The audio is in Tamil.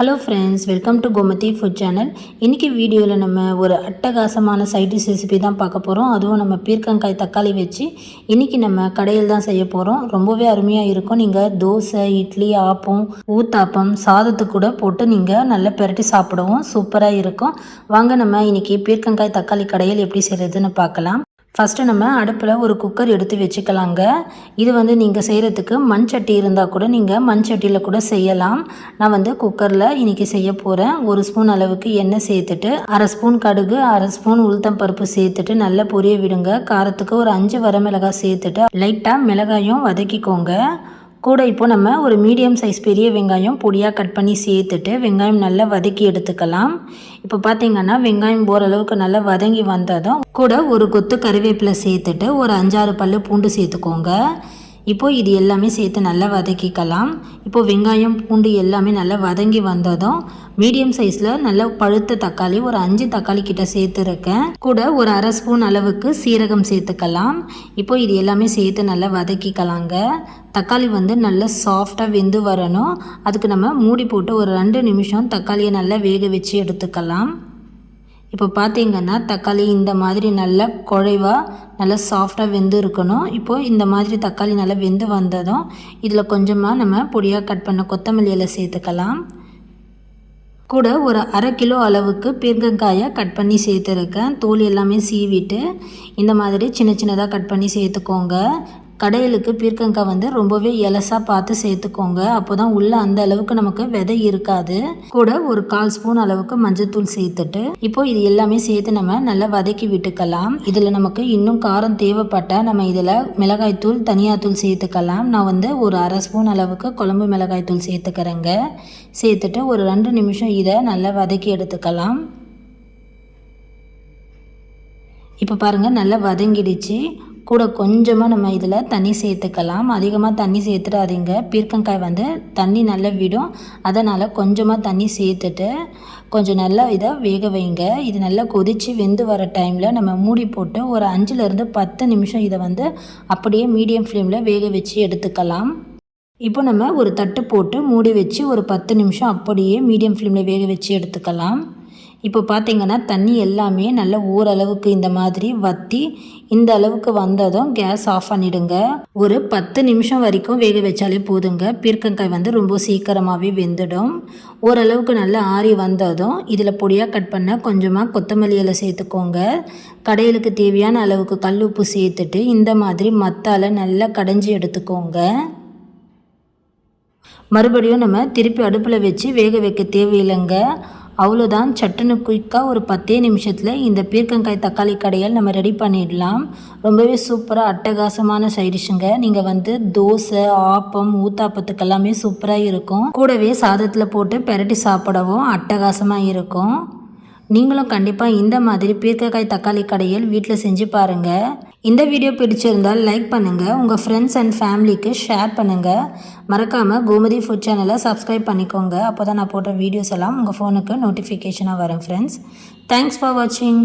Hello friends welcome to Gomathi food channel இன்றைக்கி வீடியோவில் நம்ம ஒரு அட்டகாசமான சைட் டிஷ் ரெசிபி தான் பார்க்க போகிறோம் அதுவும் நம்ம பீர்க்கங்காய் தக்காளி வச்சு இன்றைக்கி நம்ம கடையில் தான் செய்ய போகிறோம் ரொம்பவே அருமையாக இருக்கும். நீங்கள் தோசை இட்லி ஆப்பம் ஊத்தாப்பம் சாதத்துக்கு கூட போட்டு நீங்கள் நல்லா பெரட்டி சாப்பிடுவோம் சூப்பராக இருக்கும். வாங்க நம்ம இன்றைக்கி பீர்க்கங்காய் தக்காளி கடையில் எப்படி செய்கிறதுன்னு பார்க்கலாம். ஃபஸ்ட்டு நம்ம அடுப்பில் ஒரு குக்கர் எடுத்து வச்சுக்கலாங்க. இது வந்து நீங்கள் செய்கிறதுக்கு மண் சட்டி இருந்தால் கூட நீங்கள் மண் சட்டியில் கூட செய்யலாம். நான் வந்து குக்கரில் இன்றைக்கி செய்ய போகிறேன் ஒரு ஸ்பூன் அளவுக்கு எண்ணெய் சேர்த்துட்டு அரை ஸ்பூன் கடுகு அரை ஸ்பூன் உளுத்தம் பருப்பு சேர்த்துட்டு நல்லா பொரிய விடுங்க. காரத்துக்கு ஒரு அஞ்சு வரமிளகாய் சேர்த்துட்டு லைட்டாக மிளகாயும் வதக்கிக்கோங்க. கூட இப்போ நம்ம ஒரு மீடியம் சைஸ் பெரிய வெங்காயம் பொடியாக கட் பண்ணி சேர்த்துட்டு வெங்காயம் நல்லா வதக்கி எடுத்துக்கலாம். இப்போ பார்த்தீங்கன்னா வெங்காயம் ஓரளவுக்கு நல்லா வதங்கி வந்ததும் கூட ஒரு கொத்து கருவேப்பிலை சேர்த்துட்டு ஒரு அஞ்சாறு பல் பூண்டு சேர்த்துக்கோங்க. இப்போது இது எல்லாமே சேர்த்து நல்லா வதக்கிக்கலாம். இப்போது வெங்காயம் பூண்டு எல்லாமே நல்லா வதங்கி வந்ததும் மீடியம் சைஸில் நல்லா பழுத்த தக்காளி ஒரு அஞ்சு தக்காளி கிட்ட சேர்த்துருக்கேன். கூட ஒரு அரை ஸ்பூன் அளவுக்கு சீரகம் சேர்த்துக்கலாம். இப்போ இது எல்லாமே சேர்த்து நல்லா வதக்கிக்கலாங்க. தக்காளி வந்து நல்லா சாஃப்டாக வெந்து வரணும். அதுக்கு நம்ம மூடி போட்டு ஒரு ரெண்டு நிமிஷம் தக்காளியை நல்லா வேக வச்சு எடுத்துக்கலாம். இப்போ பார்த்தீங்கன்னா தக்காளி இந்த மாதிரி நல்லா குழைவாக நல்லா சாஃப்டாக வெந்து இருக்கணும். இப்போது இந்த மாதிரி தக்காளி நல்லா வெந்து வந்ததும் இதில் கொஞ்சமாக நம்ம பொடியாக கட் பண்ண கொத்தமல்லி இலை சேர்த்துக்கலாம். கூட ஒரு அரை கிலோ அளவுக்கு பீர்க்கங்காயை கட் பண்ணி சேர்த்துருக்கேன். தோல் எல்லாமே சீவிட்டு இந்த மாதிரி சின்ன சின்னதாக கட் பண்ணி சேர்த்துக்கோங்க. கடையிலுக்கு பீர்க்கங்காய் வந்து ரொம்பவே எலசாக பார்த்து சேர்த்துக்கோங்க. அப்போ தான் உள்ளே அந்த அளவுக்கு நமக்கு விதை இருக்காது. கூட ஒரு கால் ஸ்பூன் அளவுக்கு மஞ்சத்தூள் சேர்த்துட்டு இப்போ இது எல்லாமே சேர்த்து நம்ம நல்லா வதக்கி விட்டுக்கலாம். இதில் நமக்கு இன்னும் காரம் தேவைப்பட்டால் நம்ம இதில் மிளகாய்த்தூள் தனியாத்தூள் சேர்த்துக்கலாம். நான் வந்து ஒரு அரை ஸ்பூன் அளவுக்கு குழம்பு மிளகாய்த்தூள் சேர்த்துக்கிறேங்க. சேர்த்துட்டு ஒரு ரெண்டு நிமிஷம் இதை நல்லா வதக்கி எடுத்துக்கலாம். இப்போ பாருங்கள் நல்லா வதங்கிடுச்சு. கூட கொஞ்சமாக நம்ம இதில் தண்ணி சேர்த்துக்கலாம். அதிகமாக தண்ணி சேர்த்துடாதீங்க. பீர்க்கங்காய் வந்து தண்ணி நல்லா விடும். அதனால் கொஞ்சமாக தண்ணி சேர்த்துட்டு கொஞ்சம் நல்லா இதை வேக வைங்க. இது நல்லா கொதித்து வெந்து வர டைமில் நம்ம மூடி போட்டு ஒரு அஞ்சுலேருந்து பத்து நிமிஷம் இதை வந்து அப்படியே மீடியம் ஃப்ளேமில் வேக வச்சு எடுத்துக்கலாம். இப்போ நம்ம ஒரு தட்டு போட்டு மூடி வச்சு ஒரு பத்து நிமிஷம் அப்படியே மீடியம் ஃப்ளேமில் வேக வச்சு எடுத்துக்கலாம். இப்போ பார்த்தீங்கன்னா தண்ணி எல்லாமே நல்ல ஓரளவுக்கு இந்த மாதிரி வற்றி இந்த அளவுக்கு வந்ததும் கேஸ் ஆஃப் பண்ணிடுங்க. ஒரு பத்து நிமிஷம் வரைக்கும் வேக வச்சாலே போதுங்க. பீர்க்கங்காய் வந்து ரொம்ப சீக்கிரமாகவே வெந்துடும். ஓரளவுக்கு நல்லா ஆறி வந்ததும் இதில் பொடியாக கட் பண்ண கொஞ்சமாக கொத்தமல்லி இலை சேர்த்துக்கோங்க. கடையிலுக்கு தேவையான அளவுக்கு கல் உப்பு சேர்த்துட்டு இந்த மாதிரி மத்தால் நல்லா கடைஞ்சி எடுத்துக்கோங்க. மறுபடியும் நம்ம திருப்பி அடுப்பில் வச்சு வேக வைக்க தேவையில்லைங்க. அவ்வளோதான் சட்டுன்னு குயிக்காக ஒரு பத்தே நிமிஷத்தில் இந்த பீர்க்கங்காய் தக்காளி கடையில் நம்ம ரெடி பண்ணிடலாம். ரொம்பவே சூப்பராக அட்டகாசமான சைடிஷுங்க நீங்கள் வந்து தோசை ஆப்பம் ஊத்தாப்பத்துக்கு எல்லாமே சூப்பராக இருக்கும். கூடவே சாதத்தில் போட்டு பெரட்டி சாப்பிடவும் அட்டகாசமாக இருக்கும். நீங்களும் கண்டிப்பாக இந்த மாதிரி பீர்க்கக்காய் தக்காளி கடையில் வீட்டில் செஞ்சு பாருங்கள் இந்த வீடியோ பிடிச்சிருந்தால் லைக் பண்ணுங்கள் உங்கள் ஃப்ரெண்ட்ஸ் அண்ட் ஃபேமிலிக்கு ஷேர் பண்ணுங்கள் மறக்காமல் கோமதி ஃபுட் சேனலை சப்ஸ்கிரைப் பண்ணிக்கோங்க. அப்போ தான் நான் போடுற வீடியோஸ் எல்லாம் உங்கள் ஃபோனுக்கு நோட்டிஃபிகேஷனாக வரும் ஃப்ரெண்ட்ஸ் தேங்க்ஸ் ஃபார் வாட்சிங்